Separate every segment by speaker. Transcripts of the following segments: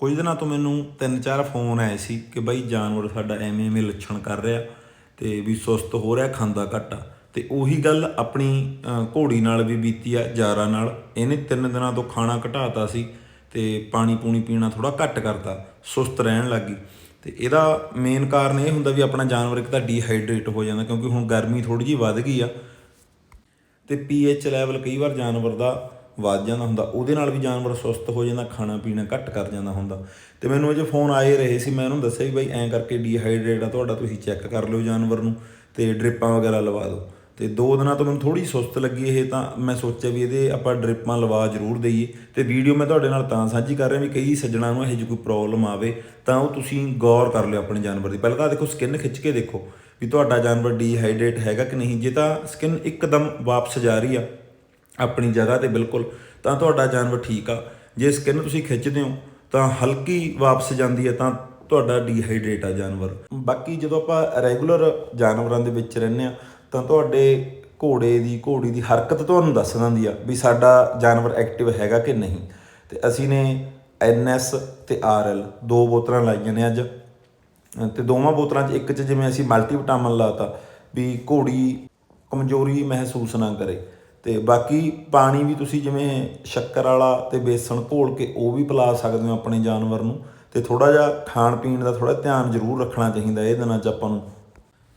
Speaker 1: ਕੁਝ ਦਿਨਾਂ ਤੋਂ ਮੈਨੂੰ ਤਿੰਨ ਚਾਰ ਫੋਨ ਆਏ ਸੀ ਕਿ ਬਾਈ ਜਾਨਵਰ ਸਾਡਾ ਐਵੇਂ ਐਵੇਂ ਲੱਛਣ ਕਰ ਰਿਹਾ ਤੇ ਵੀ ਸੁਸਤ ਹੋ ਰਿਹਾ, ਖਾਂਦਾ ਘੱਟ ਆ। ਤੇ ਉਹੀ ਗੱਲ ਆਪਣੀ ਘੋੜੀ ਨਾਲ ਵੀ ਬੀਤੀ ਆ ਜਾਰਾ ਨਾਲ। ਇਹਨੇ ਤਿੰਨ ਦਿਨਾਂ ਤੋਂ ਖਾਣਾ ਘਟਾਤਾ ਸੀ ਤੇ ਪਾਣੀ ਪੂਣੀ ਪੀਣਾ ਥੋੜਾ ਘੱਟ ਕਰਤਾ, ਸੁਸਤ ਰਹਿਣ ਲੱਗੀ ਤੇ ਇਹਦਾ ਮੇਨ ਕਾਰਨ ਇਹ ਹੁੰਦਾ ਵੀ ਆਪਣਾ ਜਾਨਵਰ ਇੱਕ ਤਾਂ ਡੀਹਾਈਡਰੇਟ ਹੋ ਜਾਂਦਾ ਕਿਉਂਕਿ ਹੁਣ ਗਰਮੀ ਥੋੜੀ ਜਿਹੀ ਵੱਧ ਗਈ ਆ। ਤੇ ਪੀਐਚ ਲੈਵਲ ਕਈ ਵਾਰ ਜਾਨਵਰ ਦਾ ਵੱਧ ਜਾਂਦਾ ਹੁੰਦਾ, ਉਹਦੇ ਨਾਲ ਵੀ ਜਾਨਵਰ ਸੁਸਤ ਹੋ ਜਾਂਦਾ, ਖਾਣਾ ਪੀਣਾ ਘੱਟ ਕਰ ਜਾਂਦਾ ਹੁੰਦਾ। ਤੇ ਮੈਨੂੰ ਅਜੇ ਫੋਨ ਆਏ ਰਹੇ ਸੀ, ਮੈਂ ਉਹਨੂੰ ਦੱਸਿਆ ਵੀ ਬਾਈ ਐਂ ਕਰਕੇ ਡੀਹਾਈਡਰੇਟ ਆ, ਤੁਹਾਡਾ ਤੁਸੀਂ ਚੈੱਕ ਕਰ ਲਿਓ ਜਾਨਵਰ ਨੂੰ ਤੇ ਡ੍ਰਿਪਾਂ ਵਗੈਰਾ ਲਵਾ ਦਿਓ। ਤੇ ਦੋ ਦਿਨਾਂ ਤੋਂ ਮੈਨੂੰ ਥੋੜੀ ਸੁਸਤ ਲੱਗੀ ਇਹ ਤਾਂ ਮੈਂ ਸੋਚਿਆ ਵੀ ਇਹਦੇ ਆਪਾਂ ਡ੍ਰਿਪਾਂ ਲਵਾ ਜ਼ਰੂਰ ਦਈਏ। ਤੇ ਵੀਡੀਓ ਮੈਂ ਤੁਹਾਡੇ ਨਾਲ ਤਾਂ ਸਾਂਝੀ ਕਰ ਰਿਹਾ ਵੀ ਕਈ ਸੱਜਣਾ ਨੂੰ ਇਹੋ ਜਿਹੀ ਕੋਈ ਪ੍ਰੋਬਲਮ ਆਵੇ, ਤਾਂ ਉਹ ਤੁਸੀਂ ਗੌਰ ਕਰ ਲਿਓ ਆਪਣੇ ਜਾਨਵਰ ਦੀ। ਪਹਿਲਾਂ ਤਾਂ ਦੇਖੋ ਸਕਿਨ ਖਿੱਚ ਕੇ ਦੇਖੋ ਵੀ ਤੁਹਾਡਾ ਜਾਨਵਰ ਡੀਹਾਈਡਰੇਟ ਹੈਗਾ ਕਿ ਨਹੀਂ। ਜੇ ਤਾਂ ਸਕਿਨ ਇੱਕਦਮ ਵਾਪਸ ਜਾ ਰਹੀ ਆ ਆਪਣੀ ਜਗ੍ਹਾ ਤੇ ਬਿਲਕੁਲ, ਤਾਂ ਤੁਹਾਡਾ ਜਾਨਵਰ ਠੀਕ ਆ। ਜੇ ਸਕਿਨ ਤੁਸੀਂ ਖਿੱਚਦੇ ਹੋ, ਤਾਂ ਹਲਕੀ ਵਾਪਸ ਜਾਂਦੀ ਹੈ, ਤਾਂ ਤੁਹਾਡਾ ਡੀਹਾਈਡਰੇਟ ਆ ਜਾਨਵਰ। ਬਾਕੀ ਜਦੋਂ ਆਪਾਂ ਰੈਗੂਲਰ ਜਾਨਵਰਾਂ ਦੇ ਵਿੱਚ ਰਹਿੰਦੇ ਆ ਤਾਂ ਤੁਹਾਡੇ ਘੋੜੇ ਦੀ, ਘੋੜੀ ਦੀ ਹਰਕਤ ਤੁਹਾਨੂੰ ਦੱਸ ਦਿੰਦੀ ਆ ਵੀ ਸਾਡਾ ਜਾਨਵਰ ਐਕਟਿਵ ਹੈਗਾ ਕਿ ਨਹੀਂ। ਤੇ ਅਸੀਂ ਨੇ ਐਨਐਸ ਤੇ ਆਰਐਲ ਦੋ ਬੋਤਲਾਂ ਲਾਈਆਂ ਨੇ ਅੱਜ। ਤੇ ਦੋਵਾਂ ਬੋਤਲਾਂ 'ਚ ਇੱਕ 'ਚ ਜਿਵੇਂ ਅਸੀਂ ਮਲਟੀਵਿਟਾਮਿਨ ਲਾਤਾ, ਵੀ ਘੋੜੀ ਕਮਜ਼ੋਰੀ ਮਹਿਸੂਸ ਨਾ ਕਰੇ। ਤੇ ਬਾਕੀ ਪਾਣੀ ਵੀ ਤੁਸੀਂ ਜਿਵੇਂ ਸ਼ੱਕਰ ਵਾਲਾ ਤੇ ਬੇਸਣ ਘੋਲ ਕੇ ਉਹ ਵੀ ਪਿਲਾ ਸਕਦੇ ਹੋ ਆਪਣੇ ਜਾਨਵਰ ਨੂੰ ਤੇ ਥੋੜਾ ਜਿਹਾ ਖਾਣ ਪੀਣ ਦਾ ਥੋੜਾ ਧਿਆਨ ਜ਼ਰੂਰ ਰੱਖਣਾ ਚਾਹੀਦਾ ਇਹ ਦਿਨਾਂ 'ਚ ਆਪਾਂ ਨੂੰ।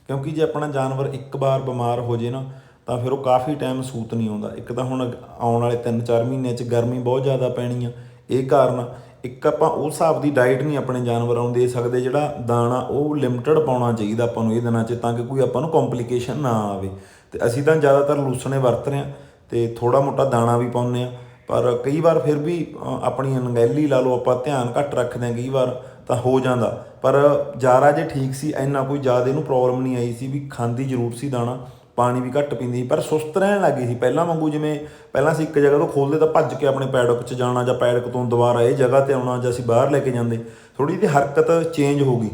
Speaker 1: ਕਿਉਂਕਿ ਜੇ ਆਪਣਾ ਜਾਨਵਰ ਇੱਕ ਵਾਰ ਬਿਮਾਰ ਹੋ ਜੇ ਨਾ, ਤਾਂ ਫਿਰ ਉਹ ਕਾਫੀ ਟਾਈਮ ਸੂਤ ਨਹੀਂ ਆਉਂਦਾ। ਇੱਕ ਤਾਂ ਹੁਣ ਆਉਣ ਵਾਲੇ 3-4 ਮਹੀਨਿਆਂ 'ਚ ਗਰਮੀ ਬਹੁਤ ਜ਼ਿਆਦਾ ਪੈਣੀ ਆ। ਇਹ ਕਾਰਨ ਇੱਕ ਆਪਾਂ ਉਸ ਹਿਸਾਬ ਦੀ ਡਾਈਟ ਨਹੀਂ ਆਪਣੇ ਜਾਨਵਰਾਂ ਨੂੰ ਦੇ ਸਕਦੇ ਜਿਹੜਾ ਦਾਣਾ ਉਹ ਲਿਮਟਿਡ ਪਾਉਣਾ ਚਾਹੀਦਾ ਆਪਾਂ ਨੂੰ ਇਹ ਦਿਨਾਂ 'ਚ ਤਾਂ ਕਿ ਕੋਈ ਆਪਾਂ ਨੂੰ ਕੰਪਲਿਕੇਸ਼ਨ ਨਾ ਆਵੇ। ਤੇ ਅਸੀਂ ਤਾਂ ਜ਼ਿਆਦਾਤਰ ਲੂਸਣੇ ਵਰਤ ਰਹੇ ਹਾਂ ਤੇ ਥੋੜਾ ਮੋਟਾ ਦਾਣਾ ਵੀ ਪਾਉਂਦੇ ਆ ਪਰ ਕਈ ਵਾਰ ਫਿਰ ਵੀ ਆਪਣੀ ਅਣਗਹਿਲੀ ਲਾ ਲਓ, ਆਪਾਂ ਧਿਆਨ ਘੱਟ ਰੱਖਦੇ ਹਾਂ ਕਈ ਵਾਰ, ਤਾਂ ਹੋ ਜਾਂਦਾ। ਪਰ ਜਾਰਾ ਜੇ ਠੀਕ ਸੀ, ਇੰਨਾ ਕੋਈ ਜ਼ਿਆਦਾ ਇਹਨੂੰ ਪ੍ਰੋਬਲਮ ਨਹੀਂ ਆਈ ਸੀ ਵੀ ਖਾਂਦੀ ਜ਼ਰੂਰ ਸੀ ਦਾਣਾ, ਪਾਣੀ ਵੀ ਘੱਟ ਪੀਂਦੀ ਪਰ ਸੁਸਤ ਰਹਿਣ ਲੱਗੀ ਸੀ। ਪਹਿਲਾਂ ਵਾਂਗੂ ਜਿਵੇਂ, ਪਹਿਲਾਂ ਸੀ ਇੱਕ ਜਗ੍ਹਾ ਤੋਂ ਖੋਲਦੇ ਤਾਂ ਭੱਜ ਕੇ ਆਪਣੇ ਪੈਡਕ 'ਚ ਜਾਣਾ ਜਾਂ ਪੈਡਕ ਤੋਂ ਦੁਬਾਰਾ ਇਹ ਜਗ੍ਹਾ ਤੇ ਆਉਣਾ ਜਾਂ ਅਸੀਂ ਬਾਹਰ ਲੈ ਕੇ ਜਾਂਦੇ ਥੋੜੀ ਜਿਹੀ ਹਰਕਤ ਚੇਂਜ ਹੋ ਗਈ।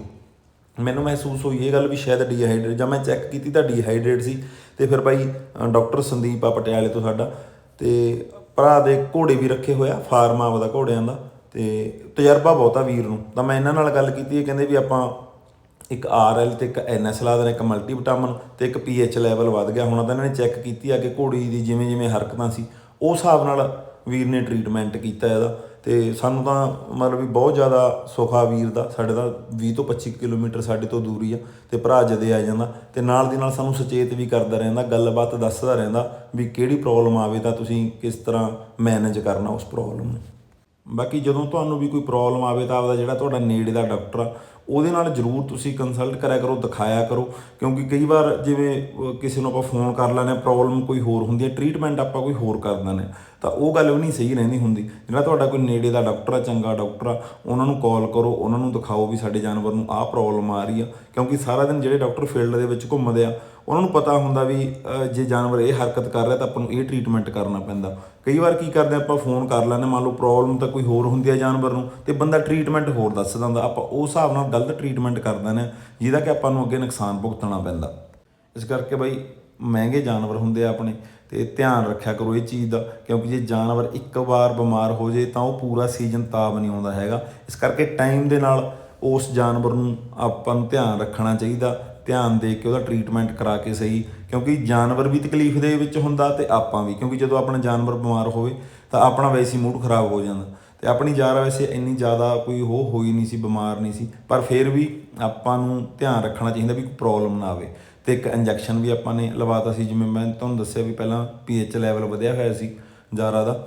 Speaker 1: ਮੈਨੂੰ ਮਹਿਸੂਸ ਹੋਈ, ਇਹ ਗੱਲ ਵੀ ਸ਼ਾਇਦ ਡੀਹਾਈਡਰੇਟ ਜਾਂ ਮੈਂ ਚੈੱਕ ਕੀਤੀ ਤਾਂ ਡੀਹਾਈਡਰੇਟ ਸੀ। ਤੇ ਫਿਰ ਭਾਈ ਡਾਕਟਰ ਸੰਦੀਪ ਆ ਪਟਿਆਲੇ ਤੋਂ ਸਾਡਾ, ਤੇ ਭਰਾ ਦੇ ਘੋੜੇ ਵੀ ਰੱਖੇ ਹੋਇਆ ਫਾਰਮ ਆਪਦਾ ਘੋੜਿਆਂ ਦਾ, ਤੇ ਤਜਰਬਾ ਬਹੁਤਾ ਵੀਰ ਨੂੰ। ਤਾਂ ਮੈਂ ਇਹਨਾਂ ਨਾਲ ਗੱਲ ਕੀਤੀ, ਇਹ ਕਹਿੰਦੇ ਵੀ ਆਪਾਂ ਇੱਕ ਆਰਐਲ ਤੇ ਇੱਕ ਐਨਐਸ ਲਾ ਦੇਣਾ, ਇੱਕ ਮਲਟੀਵਿਟਾਮਿਨ ਤੇ ਇੱਕ ਪੀਐਚ ਲੈਵਲ ਵੱਧ ਗਿਆ। ਹੁਣ ਤਾਂ ਇਹਨਾਂ ਨੇ ਚੈੱਕ ਕੀਤੀ ਆ ਕਿ ਘੋੜੀ ਦੀ ਜਿਵੇਂ ਜਿਵੇਂ ਹਰਕਤਾਂ ਸੀ, ਉਸ ਹਿਸਾਬ ਨਾਲ ਵੀਰ ਨੇ ਟ੍ਰੀਟਮੈਂਟ ਕੀਤਾ ਇਹਦਾ ਤੇ ਸਾਨੂੰ ਤਾਂ ਮਤਲਬ ਵੀ ਬਹੁਤ ਜ਼ਿਆਦਾ ਸੁਖਾ ਵੀਰ ਦਾ, ਸਾਡੇ ਦਾ 20 ਤੋਂ 25 ਕਿਲੋਮੀਟਰ ਸਾਡੇ ਤੋਂ ਦੂਰੀ ਆ ਤੇ ਭਰਾ ਜਦੇ ਆ ਜਾਂਦਾ ਤੇ ਨਾਲ ਦੀ ਨਾਲ ਸਾਨੂੰ ਸੁਚੇਤ ਵੀ ਕਰਦਾ ਰਹਿੰਦਾ, ਗੱਲਬਾਤ ਦੱਸਦਾ ਰਹਿੰਦਾ ਵੀ ਕਿਹੜੀ ਪ੍ਰੋਬਲਮ ਆਵੇ ਤਾਂ ਤੁਸੀਂ ਕਿਸ ਤਰ੍ਹਾਂ ਮੈਨੇਜ ਕਰਨਾ ਉਸ ਪ੍ਰੋਬਲਮ ਨੂੰ। ਬਾਕੀ ਜਦੋਂ ਤੁਹਾਨੂੰ ਵੀ ਕੋਈ ਪ੍ਰੋਬਲਮ ਆਵੇ ਤਾਂ ਆਪਦਾ ਜਿਹੜਾ ਤੁਹਾਡਾ ਨੇੜੇ ਦਾ ਡਾਕਟਰ ਆ ਉਹਦੇ ਨਾਲ ਜਰੂਰ ਤੁਸੀਂ ਕੰਸਲਟ ਕਰਿਆ ਕਰੋ, ਦਿਖਾਇਆ ਕਰੋ। ਕਿਉਂਕਿ ਕਈ ਵਾਰ ਜਿਵੇਂ ਕਿਸੇ ਨੂੰ ਆਪਾਂ ਫੋਨ ਕਰ ਲੈਂਦੇ ਆ ਪ੍ਰੋਬਲਮ ਕੋਈ ਹੋਰ ਹੁੰਦੀ ਹੈ ਟ੍ਰੀਟਮੈਂਟ ਆਪਾਂ ਕੋਈ ਹੋਰ ਕਰ ਦਿੰਦੇ ਹਾਂ। ਤਾਂ ਉਹ ਗੱਲ ਵੀ ਨਹੀਂ ਸਹੀ ਰਹਿੰਦੀ ਹੁੰਦੀ। ਜਿਹੜਾ ਤੁਹਾਡਾ ਕੋਈ ਨੇੜੇ ਦਾ ਡਾਕਟਰ ਆ, ਚੰਗਾ ਡਾਕਟਰ ਆ, ਉਹਨਾਂ ਨੂੰ ਕਾਲ ਕਰੋ, ਉਹਨਾਂ ਨੂੰ ਦਿਖਾਓ ਵੀ ਸਾਡੇ ਜਾਨਵਰ ਨੂੰ ਆਹ ਪ੍ਰੋਬਲਮ ਆ ਰਹੀ ਆ। ਕਿਉਂਕਿ ਸਾਰਾ ਦਿਨ ਜਿਹੜੇ ਡਾਕਟਰ ਫੀਲਡ ਦੇ ਵਿੱਚ ਘੁੰਮਦੇ ਆ ਉਹਨਾਂ ਨੂੰ ਪਤਾ ਹੁੰਦਾ ਵੀ ਜੇ ਜਾਨਵਰ ਇਹ ਹਰਕਤ ਕਰ ਰਿਹਾ ਤਾਂ ਆਪਾਂ ਨੂੰ ਇਹ ਟ੍ਰੀਟਮੈਂਟ ਕਰਨਾ ਪੈਂਦਾ। ਕਈ ਵਾਰ ਕੀ ਕਰਦੇ ਆਪਾਂ ਫੋਨ ਕਰ ਲੈਂਦੇ ਮੰਨ ਲਓ ਪ੍ਰੋਬਲਮ ਤਾਂ ਕੋਈ ਹੋਰ ਹੁੰਦੀ ਹੈ ਜਾਨਵਰ ਨੂੰ, ਤੇ ਬੰਦਾ ਟ੍ਰੀਟਮੈਂਟ ਹੋਰ ਦੱਸ ਦਿੰਦਾ। ਆਪਾਂ ਉਸ ਹਿਸਾਬ ਨਾਲ ਗਲਤ ਟ੍ਰੀਟਮੈਂਟ ਕਰ ਦਿੰਦੇ ਹਾਂ, ਜਿਹਦਾ ਕਿ ਆਪਾਂ ਨੂੰ ਅੱਗੇ ਨੁਕਸਾਨ ਭੁਗਤਣਾ ਪੈਂਦਾ। ਇਸ ਕਰਕੇ ਬਾਈ, ਮਹਿੰਗੇ ਜਾਨਵਰ ਹੁੰਦੇ ਆ ਆਪਣੇ, ਤੇ ਧਿਆਨ ਰੱਖਿਆ ਕਰੋ ਇਹ ਚੀਜ਼ ਦਾ, ਕਿਉਂਕਿ ਜੇ ਜਾਨਵਰ ਇੱਕ ਵਾਰ ਬਿਮਾਰ ਹੋ ਜੇ ਤਾਂ ਉਹ ਪੂਰਾ ਸੀਜ਼ਨ ਤਾਬ ਨਹੀਂ ਆਉਂਦਾ ਹੈਗਾ। ਇਸ ਕਰਕੇ ਟਾਈਮ ਦੇ ਨਾਲ ਉਸ ਜਾਨਵਰ ਨੂੰ ਆਪਾਂ ਨੂੰ ਧਿਆਨ ਰੱਖਣਾ ਚਾਹੀਦਾ ਧਿਆਨ ਦੇ ਕੇ ਉਹਦਾ ਟ੍ਰੀਟਮੈਂਟ ਕਰਾ ਕੇ ਸਹੀ, ਕਿਉਂਕਿ ਜਾਨਵਰ ਵੀ ਤਕਲੀਫ ਦੇ ਵਿੱਚ ਹੁੰਦਾ ਤੇ ਆਪਾਂ ਵੀ, ਕਿਉਂਕਿ ਜਦੋਂ ਆਪਣਾ ਜਾਨਵਰ ਬਿਮਾਰ ਹੋਵੇ ਤਾਂ ਆਪਣਾ ਵੈਸੇ ਮੂਡ ਖਰਾਬ ਹੋ ਜਾਂਦਾ ਤੇ ਆਪਣੀ ਜਾਰਾ ਵੈਸੇ ਇੰਨੀ ਜ਼ਿਆਦਾ ਕੋਈ ਉਹ ਹੋਈ ਨਹੀਂ ਸੀ, ਬਿਮਾਰ ਨਹੀਂ ਸੀ, ਪਰ ਫਿਰ ਵੀ ਆਪਾਂ ਨੂੰ ਧਿਆਨ ਰੱਖਣਾ ਚਾਹੀਦਾ ਵੀ ਕੋਈ ਪ੍ਰੋਬਲਮ ਨਾ ਆਵੇ ਤੇ ਇੱਕ ਇੰਜੈਕਸ਼ਨ ਵੀ ਆਪਾਂ ਨੇ ਲਵਾਤਾ ਸੀ, ਜਿਵੇਂ ਮੈਂ ਤੁਹਾਨੂੰ ਦੱਸਿਆ ਵੀ ਪਹਿਲਾਂ ਪੀਐਚ ਲੈਵਲ ਵਧਿਆ ਹੋਇਆ ਸੀ ਜਾਰਾ ਦਾ।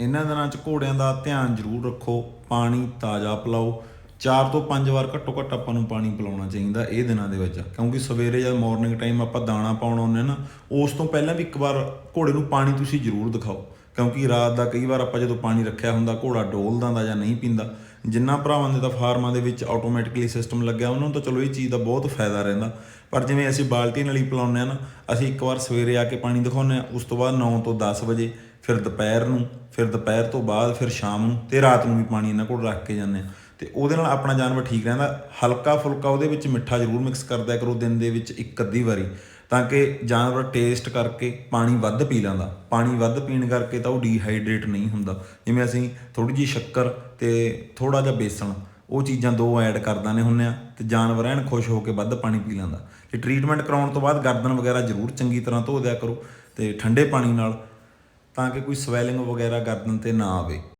Speaker 1: ਇਹਨਾਂ ਦਿਨਾਂ 'ਚ ਘੋੜਿਆਂ ਦਾ ਧਿਆਨ ਜ਼ਰੂਰ ਰੱਖੋ, ਪਾਣੀ ਤਾਜ਼ਾ ਪਿਲਾਓ 4 ਤੋਂ 5 ਵਾਰ ਘੱਟੋ ਘੱਟ ਆਪਾਂ ਨੂੰ ਪਾਣੀ ਪਿਲਾਉਣਾ ਚਾਹੀਦਾ ਇਹ ਦਿਨਾਂ ਦੇ ਵਿੱਚ। ਕਿਉਂਕਿ ਸਵੇਰੇ ਜਦ ਮਾਰਨਿੰਗ ਟਾਈਮ ਆਪਾਂ ਦਾਣਾ ਪਾਉਣ ਆਉਂਦੇ ਨਾ, ਉਸ ਤੋਂ ਪਹਿਲਾਂ ਵੀ ਇੱਕ ਵਾਰ ਘੋੜੇ ਨੂੰ ਪਾਣੀ ਤੁਸੀਂ ਜ਼ਰੂਰ ਦਿਖਾਓ। ਕਿਉਂਕਿ ਰਾਤ ਦਾ ਕਈ ਵਾਰ ਆਪਾਂ ਜਦੋਂ ਪਾਣੀ ਰੱਖਿਆ ਹੁੰਦਾ, ਘੋੜਾ ਡੋਲਦਾ ਦਾ ਜਾਂ ਨਹੀਂ ਪੀਂਦਾ, ਜਿੰਨਾ ਭਰਾਵਾਂ ਦੇ ਤਾਂ ਫਾਰਮਾਂ ਦੇ ਵਿੱਚ ਆਟੋਮੈਟਿਕਲੀ ਸਿਸਟਮ ਲੱਗਿਆ, ਉਹਨਾਂ ਨੂੰ ਤਾਂ ਚਲੋ ਇਹ ਚੀਜ਼ ਦਾ ਬਹੁਤ ਫਾਇਦਾ ਰਹਿੰਦਾ। ਪਰ ਜਿਵੇਂ ਅਸੀਂ ਬਾਲਟੀ ਨਾਲ ਹੀ ਪਿਲਾਉਂਦੇ ਆ ਨਾ, ਅਸੀਂ ਇੱਕ ਵਾਰ ਸਵੇਰੇ ਆ ਕੇ ਪਾਣੀ ਦਿਖਾਉਂਦੇ ਆ ਉਸ ਤੋਂ ਬਾਅਦ 9 ਤੋਂ 10 ਵਜੇ, ਫਿਰ ਦੁਪਹਿਰ ਨੂੰ, ਫਿਰ ਦੁਪਹਿਰ ਤੋਂ ਬਾਅਦ, ਫਿਰ ਸ਼ਾਮ ਨੂੰ ਤੇ ਰਾਤ ਨੂੰ ਵੀ ਪਾਣੀ ਇਹਨਾਂ ਕੋਲ ਰੱਖ ਕੇ ਜਾਂਦੇ ਆ ਤੇ ਉਹਦੇ ਨਾਲ ਆਪਣਾ ਜਾਨਵਰ ਠੀਕ ਰਹਿੰਦਾ। ਹਲਕਾ ਫੁਲਕਾ ਉਹਦੇ ਵਿੱਚ ਮਿੱਠਾ ਜ਼ਰੂਰ ਮਿਕਸ ਕਰਦਿਆ ਕਰੋ ਦਿਨ ਦੇ ਵਿੱਚ ਇੱਕ ਅੱਧੀ ਵਾਰੀ। ਤਾਂ ਕਿ ਜਾਨਵਰ ਟੇਸਟ ਕਰਕੇ ਪਾਣੀ ਵੱਧ ਪੀ ਲੈਂਦਾ। ਪਾਣੀ ਵੱਧ ਪੀਣ ਕਰਕੇ ਤਾਂ ਉਹ ਡੀਹਾਈਡਰੇਟ ਨਹੀਂ ਹੁੰਦਾ। ਜਿਵੇਂ ਅਸੀਂ ਥੋੜੀ ਜਿਹੀ ਸ਼ੱਕਰ ਤੇ ਥੋੜਾ ਜਿਹਾ ਬੇਸਣ, ਉਹ ਚੀਜ਼ਾਂ ਦੋ ਐਡ ਕਰ ਦਾਨੇ ਹੁੰਨੇ ਆ ਤੇ ਜਾਨਵਰ ਐਨ ਖੁਸ਼ ਹੋ ਕੇ ਵੱਧ ਪਾਣੀ ਪੀ ਲੈਂਦਾ। ਤੇ ਟ੍ਰੀਟਮੈਂਟ ਕਰਾਉਣ ਤੋਂ ਬਾਅਦ ਗਰਦਨ ਵਗੈਰਾ ਜ਼ਰੂਰ ਚੰਗੀ ਤਰ੍ਹਾਂ ਧੋ ਦਿਆ ਕਰੋ ਤੇ ਠੰਡੇ ਪਾਣੀ ਨਾਲ ਤਾਂ ਕਿ ਕੋਈ ਸਵੈਲਿੰਗ ਵਗੈਰਾ ਗਰਦਨ ਤੇ ਨਾ ਆਵੇ।